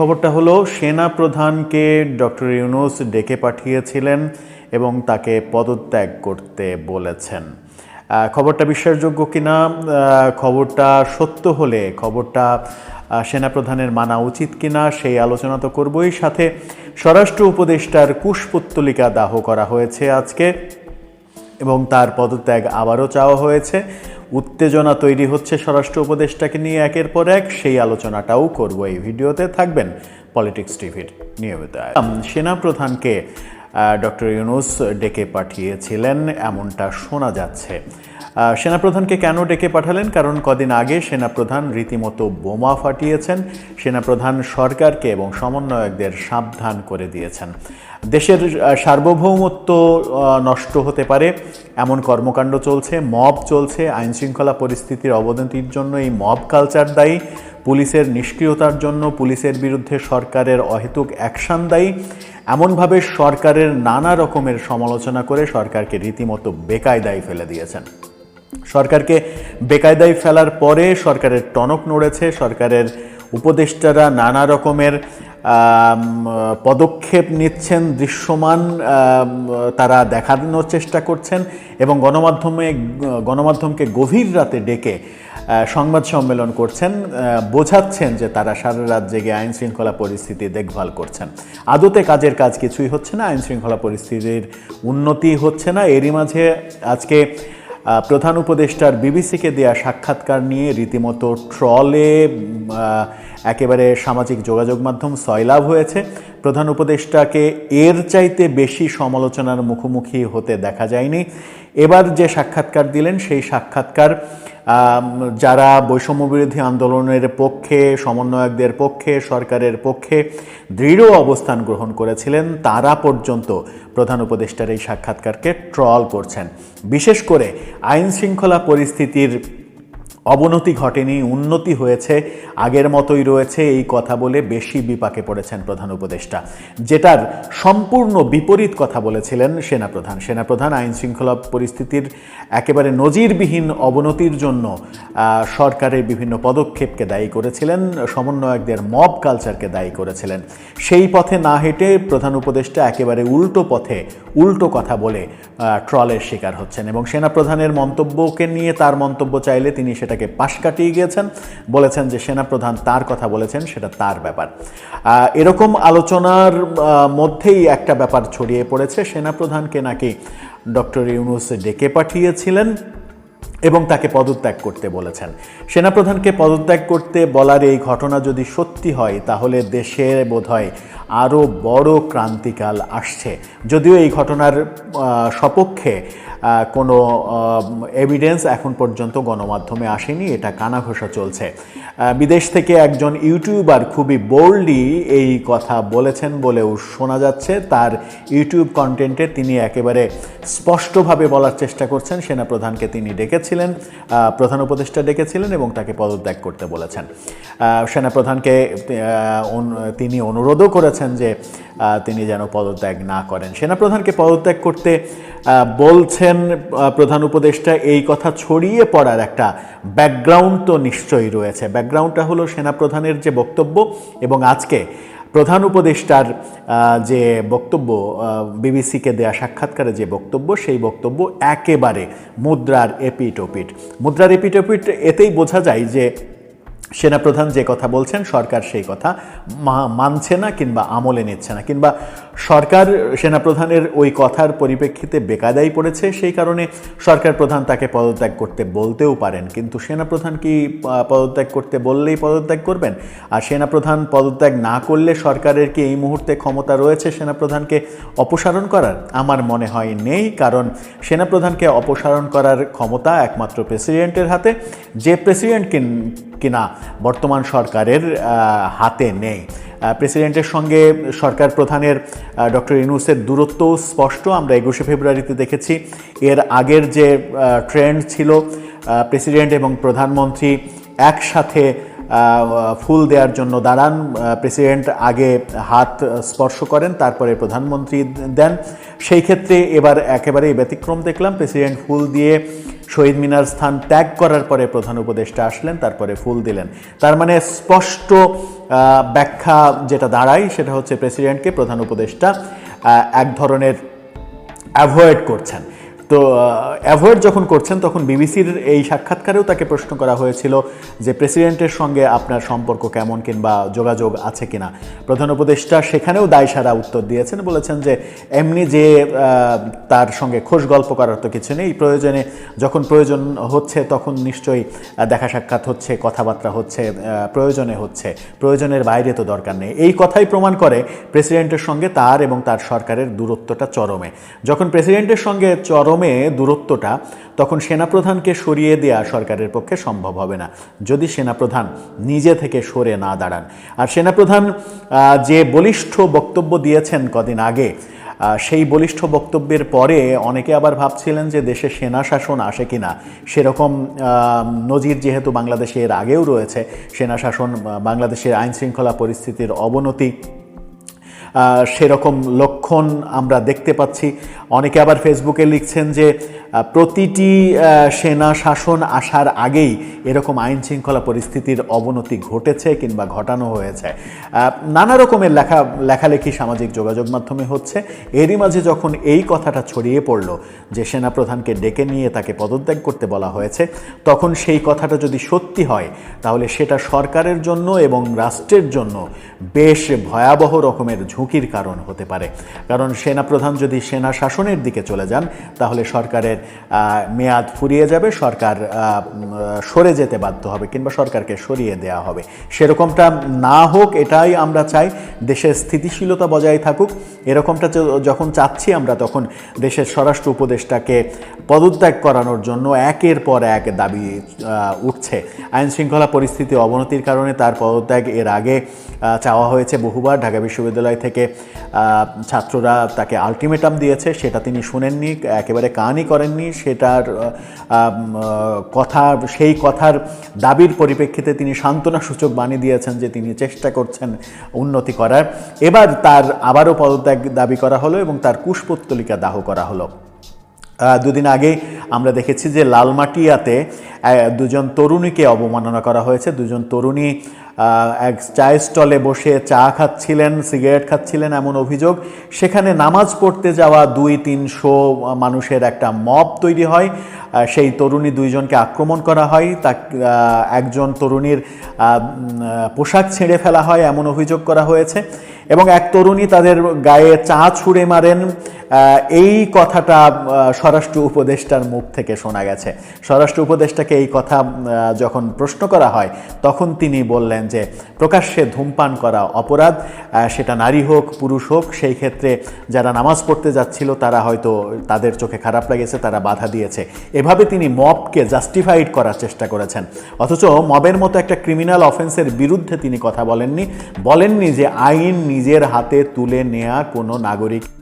খবরটা হলো সেনা প্রধানকে ডক্টর ইউনুস ডেকে পাঠিয়েছিলেন এবং তাকে পদত্যাগ করতে বলেছেন। খবরটা বিশ্বাসযোগ্য কিনা? খবরটা সত্য হলে খবরটা সেনাপ্রধানের মানা উচিত কিনা সেই আলোচনা তো করবই। সাথে স্বরাষ্ট্র উপদেষ্টার কুশপুত্তলিকা দাহ করা হয়েছে আজকে এবং তার পদত্যাগ আবারও চাওয়া হয়েছে। উত্তেজনা তৈরি হচ্ছে স্বরাষ্ট্র উপদেষ্টাকে নিয়ে একের পর এক। সেই আলোচনাটাও করব এই ভিডিওতে। থাকবেন পলিটিক্স টিভির নিয়মিত। সেনাপ্রধানকে ডক্টর ইউনুস ডেকে পাঠিয়েছিলেন। এমনটা শোনা যাচ্ছে। সেনাপ্রধানকে কেন ডেকে পাঠালেন? কারণ কদিন আগে সেনাপ্রধান রীতিমতো বোমা ফাটিয়েছেন। সেনাপ্রধান সরকারকে এবং সমন্বয়কদের সাবধান করে দিয়েছেন। দেশের সার্বভৌমত্ব নষ্ট হতে পারে। এমন কর্মকাণ্ড চলছে, মব চলছে। আইনশৃঙ্খলা পরিস্থিতির অবনতির জন্য এই মব কালচার দায়ী। পুলিশের নিষ্ক্রিয়তার জন্য পুলিশের বিরুদ্ধে সরকারের অহেতুক অ্যাকশন দায়ী। এমনভাবে সরকারের নানা রকমের সমালোচনা করে সরকারকে রীতিমতো বেকায়দায় ফেলে দিয়েছেন। সরকারকে বেকায়দায় ফেলার পরে সরকারের টনক নড়েছে, সরকারের উপদেষ্টারা নানা রকমের পদক্ষেপ নিচ্ছেন, দৃশ্যমান তারা দেখানোর চেষ্টা করছেন এবং গণমাধ্যমে, গণমাধ্যমকে গভীর রাতে ডেকে সংবাদ সম্মেলন করছেন বোঝাচ্ছেন যে তারা সারা রাত জেগে আইন শৃঙ্খলা পরিস্থিতি দেখভাল করছেন। আদতে কাজের কাজ কিছুই হচ্ছে না, আইন শৃঙ্খলা পরিস্থিতির উন্নতি হচ্ছে না, এরই মাঝে আজকে প্রধান উপদেষ্টার বিবিসিকে দেয়া সাক্ষাৎকার নিয়ে রীতিমতো ট্রলে একেবারে সামাজিক যোগাযোগ মাধ্যম সয়লাভ হয়েছে। প্রধান উপদেষ্টাকে এর চাইতে বেশি সমালোচনার মুখোমুখি হতে দেখা যায়নি। এবার যে সাক্ষাৎকার দিলেন, সেই সাক্ষাৎকার যারা বৈষম্য বিরোধী আন্দোলনের পক্ষে, সমন্বয়কদের পক্ষে, সরকারের পক্ষে দৃঢ় অবস্থান গ্রহণ করেছিলেন, তারা পর্যন্ত প্রধান উপদেষ্টার এই সাক্ষাৎকারকে ট্রল করছেন। বিশেষ করে আইন শৃঙ্খলা পরিস্থিতির অবনতি ঘটেনি, উন্নতি হয়েছে, আগের মতোই রয়েছে এই কথা বলে বেশি বিপাকে পড়েছেন প্রধান উপদেষ্টা। যেটার সম্পূর্ণ বিপরীত কথা বলেছিলেন সেনাপ্রধান। সেনাপ্রধান আইন শৃঙ্খলা পরিস্থিতির একেবারে নজিরবিহীন অবনতির জন্য সরকারের বিভিন্ন পদক্ষেপকে দায়ী করেছিলেন, সমন্বয়কদের মব কালচারকে দায়ী করেছিলেন। সেই পথে না হেঁটে প্রধান উপদেষ্টা একেবারে উল্টো পথে উল্টো কথা বলে ট্রলের শিকার হচ্ছেন এবং সেনাপ্রধানের মন্তব্যকে নিয়ে তার মন্তব্য চাইলে তিনি সেটাকে পাশ কাটিয়ে গিয়েছেন। বলেছেন যে সেনাপ্রধান তার কথা বলেছেন, সেটা তার ব্যাপার। এরকম আলোচনার মধ্যেই একটা ব্যাপার ছড়িয়ে পড়েছে। সেনাপ্রধানকে নাকি ডক্টর ইউনুস ডেকে পাঠিয়েছিলেন এবং তাকে পদত্যাগ করতে বলেছেন। সেনাপ্রধানকে পদত্যাগ করতে বলার এই ঘটনা যদি সত্যি হয়, তাহলে দেশের বোধহয় আরও বড় ক্রান্তিকাল আসছে। যদিও এই ঘটনার সপক্ষে কোনো এভিডেন্স এখন পর্যন্ত গণমাধ্যমে আসেনি, এটা কানাঘোষা চলছে। বিদেশ থেকে একজন ইউটিউবার খুবই বোল্ডলি এই কথা বলেছেন বলেও শোনা যাচ্ছে। তার ইউটিউব কন্টেন্টে তিনি একেবারে স্পষ্টভাবে বলার চেষ্টা করছেন। সেনাপ্রধানকে তিনি ডেকেছিলেন প্রধান উপদেষ্টা ডেকেছিলেন এবং তাকে পদত্যাগ করতে বলেছেন। সেনাপ্রধানকে তিনি অনুরোধও করেছেন যে তিনি যেন পদত্যাগ না করেন। সেনাপ্রধানকে পদত্যাগ করতে বলছেন প্রধান উপদেষ্টা, এই কথা ছড়িয়ে পড়ার একটা ব্যাকগ্রাউন্ড তো নিশ্চয়ই রয়েছে। ব্যাকগ্রাউন্ডটা হলো সেনাপ্রধানের যে বক্তব্য এবং আজকে প্রধান উপদেষ্টার যে বক্তব্য বিবিসিকে দেয়া সাক্ষাৎকারে যে বক্তব্য, সেই বক্তব্য একেবারে মুদ্রার এপিটোপিট। মুদ্রার এপিটোপিট এতেই বোঝা যায় যে সেনাপ্রধান যে কথা বলছেন, সরকার সেই কথা। মানছে না কিংবা আমলে নিচ্ছে না, কিংবা সরকার সেনাপ্রধানের ওই কথার পরিপ্রেক্ষিতে বেকায়দাই পড়েছে, সেই কারণে সরকার প্রধান তাকে পদত্যাগ করতে বলতেও পারেন। কিন্তু সেনাপ্রধান কি পদত্যাগ করতে বললেই পদত্যাগ করবেন? আর সেনাপ্রধান পদত্যাগ না করলে সরকারের কি এই মুহূর্তে ক্ষমতা রয়েছে সেনাপ্রধানকে অপসারণ করার? আমার মনে হয় নেই, কারণ সেনাপ্রধানকে অপসারণ করার ক্ষমতা একমাত্র প্রেসিডেন্টের হাতে। যে প্রেসিডেন্ট কিন- বর্তমান সরকারের হাতে নেই। প্রেসিডেন্টের সঙ্গে সরকার প্রধানের ডক্টর ইউনুসের দূরত্ব স্পষ্ট। আমরা একুশে ফেব্রুয়ারিতে দেখেছি এর আগের যে ট্রেন্ড ছিল প্রেসিডেন্ট এবং প্রধানমন্ত্রী একসাথে ফুল দেওয়ার জন্য দাঁড়ান। প্রেসিডেন্ট আগে হাত স্পর্শ করেন, তারপরে প্রধানমন্ত্রী দেন। সেই ক্ষেত্রে এবার একেবারেই ব্যতিক্রম দেখলাম। প্রেসিডেন্ট ফুল দিয়ে শহীদ মিনার স্থান ত্যাগ করার পরে প্রধান উপদেষ্টা আসলেন, তারপরে ফুল দিলেন। তার মানে স্পষ্ট ব্যাখ্যা যেটা দাঁড়ায় সেটা হচ্ছে প্রেসিডেন্টকে প্রধান উপদেষ্টা এক ধরনের অ্যাভয়েড করছেন। তো অ্যাভয়েড যখন করছেন, তখন বিবিসির এই সাক্ষাৎকারেও তাকে প্রশ্ন করা হয়েছিল যে প্রেসিডেন্টের সঙ্গে আপনার সম্পর্ক কেমন কিংবা যোগাযোগ আছে কিনা। প্রধান উপদেষ্টা সেখানেও দায় সারা উত্তর দিয়েছেন, বলেছেন যে এমনি যে তার সঙ্গে খোশ গল্প করার তো কিছু নেই। প্রয়োজনে যখন প্রয়োজন হচ্ছে, তখন নিশ্চয়ই দেখা সাক্ষাৎ হচ্ছে, কথাবার্তা হচ্ছে প্রয়োজনে হচ্ছে। প্রয়োজনের বাইরে তো দরকার নেই। এই কথাই প্রমাণ করে প্রেসিডেন্টের সঙ্গে তার এবং তার সরকারের দূরত্বটা চরমে। যখন প্রেসিডেন্টের সঙ্গে চরমে দূরত্বটা তখন সেনাপ্রধানকে সরিয়ে দেওয়া সরকারের পক্ষে সম্ভব হবে না। যদি সেনাপ্রধান নিজে থেকে সরে না দাঁড়ান। আর সেনাপ্রধান যে বলিষ্ঠ বক্তব্য দিয়েছেন কদিন আগে সেই বলিষ্ঠ বক্তব্যের পরে অনেকে আবার ভাবছিলেন যে দেশে সেনা শাসন আসে কিনা। সেরকম নজির যেহেতু বাংলাদেশে এর আগেও রয়েছে, সেনা শাসন বাংলাদেশের আইন শৃঙ্খলা পরিস্থিতির অবনতি সেরকম লক্ষণ আমরা দেখতে পাচ্ছি। অনেকে আবার ফেসবুকে লিখছেন যে প্রতিটি সেনা শাসন আসার আগেই এরকম আইন শৃঙ্খলা পরিস্থিতির অবনতি ঘটেছে কিংবা ঘটানো হয়েছে। নানা রকমের লেখা, লেখালেখি সামাজিক যোগাযোগ মাধ্যমে হচ্ছে। এরই মাঝে যখন এই কথাটা ছড়িয়ে পড়ল যে সেনাপ্রধানকে ডেকে নিয়ে তাকে পদত্যাগ করতে বলা হয়েছে, তখন সেই কথাটা যদি সত্যি হয়, তাহলে সেটা সরকারের জন্য এবং রাষ্ট্রের জন্য বেশ ভয়াবহ রকমের ঝুঁকির কারণ হতে পারে। কারণ সেনাপ্রধান যদি সেনা শাসনের দিকে চলে যান, তাহলে সরকারের মেয়াদ ফুরিয়ে যাবে, সরকার সরে যেতে বাধ্য হবে কিংবা সরকারকে সরিয়ে দেওয়া হবে। সেরকমটা না হোক, এটাই আমরা চাই, দেশের স্থিতিশীলতা বজায় থাকুক। এরকমটা যখন চাচ্ছি আমরা তখন দেশের স্বরাষ্ট্র উপদেষ্টাকে পদত্যাগ করানোর জন্য একের পর এক দাবি উঠছে। আইন শৃঙ্খলা পরিস্থিতি অবনতির কারণে তার পদত্যাগ এর আগে চাওয়া হয়েছে বহুবার। ঢাকা বিশ্ববিদ্যালয় থেকে আহ, ছাত্ররা তাকে আলটিমেটাম দিয়েছে সেটা তিনি শুনেননি একেবারে কানই করেননি সেটার কথা সেই কথার দাবির পরিপ্রেক্ষিতে তিনি সান্ত্বনা সূচক বাণী দিয়েছেন যে তিনি চেষ্টা করছেন উন্নতি করার। এবার তার আবারও পদত্যাগ দাবি করা হলো এবং তার কুশপুত্তলিকা দাহ করা হলো। দুদিন আগে আমরা দেখেছি যে লালমাটিয়াতে দুজন তরুণীকে অবমাননা করা হয়েছে। দুজন তরুণী এক চায়ের স্টলে বসে চা খাচ্ছিলেন, সিগারেট খাচ্ছিলেন এমন অভিযোগ। সেখানে নামাজ পড়তে যাওয়া দুই, তিনশো মানুষের একটা মপ তৈরি হয়। সেই তরুণী দুইজনকে আক্রমণ করা হয়। তা একজন তরুণীর পোশাক ছেড়ে ফেলা হয় এমন অভিযোগ করা হয়েছে। এবং এক তরুণী তাদের গায়ে চা ছুঁড়ে মারেন। এই কথাটা স্বরাষ্ট্র উপদেষ্টার মুখ থেকে শোনা গেছে। স্বরাষ্ট্র উপদেষ্টাকে এই কথা যখন প্রশ্ন করা হয়, তখন তিনি বললেন যে, প্রকাশ্যে ধূমপান করা অপরাধ সেটা নারী হোক, পুরুষ হোক, সেই ক্ষেত্রে যারা নামাজ পড়তে যাচ্ছিল, তারা হয়তো তাদের চোখে খারাপ লেগেছে, তারা বাধা দিয়েছে। এভাবে তিনি মবকে জাস্টিফাইড করার চেষ্টা করেছেন। অথচ মবের মতো একটা ক্রিমিনাল অফেন্সের বিরুদ্ধে তিনি কথা বলেননি। বলেননি যে আইন নিজের হাতে তুলে নেয়া কোনো নাগরিক।